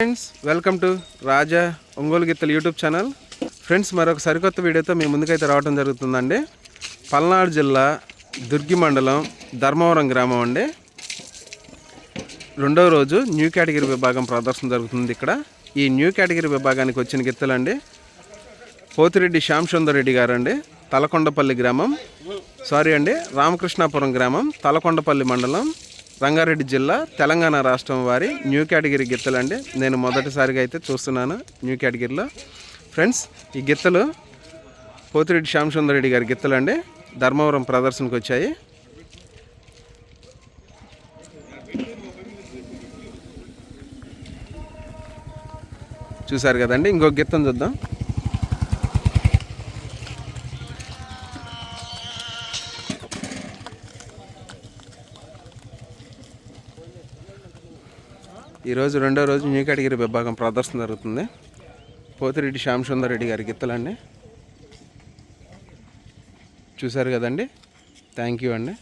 Friends welcome to Raja Ongole గిత్తలు YouTube channel friends మరొక సరికొత్త వీడియోతో మీ ముందుకైతే రావడం జరుగుతుందండి. పల్నాడు జిల్లా దుర్గి మండలం ధర్మవరం గ్రామం అండి. రెండవ రోజు న్యూ కేటగిరీ విభాగం ప్రదర్శన జరుగుతుంది ఇక్కడ. ఈ న్యూ కేటగిరీ విభాగానికి వచ్చిన గిత్తలండి పోతిరెడ్డి శ్యామ్ సుందర్ రెడ్డి గారు అండి తలకొండపల్లి గ్రామం. సారీ అండి రామకృష్ణాపురం గ్రామం. తలకొండపల్లి మండలం. రంగారెడ్డి జిల్లా తెలంగాణ రాష్ట్రం వారి న్యూ కేటగిరీ గిత్తలండి. నేను మొదటిసారిగా అయితే చూస్తున్నాను న్యూ కేటగిరీలో. ఫ్రెండ్స్ ఈ గిత్తలు పోతిరెడ్డి శ్యామసుందర్ రెడ్డి గారి గిత్తలండి. ధర్మవరం ప్రదర్శనకు వచ్చాయి. చూశారు కదండి ఇంకొక గిత్తం చూద్దాం. ఈరోజు రెండో రోజు న్యూ కేటగిరీ విభాగం ప్రదర్శన జరుగుతుంది. పోతిరెడ్డి శ్యామ్ సుందర్ రెడ్డి గారి గిత్తలండి. చూశారు కదండి? థ్యాంక్ యూ అండి.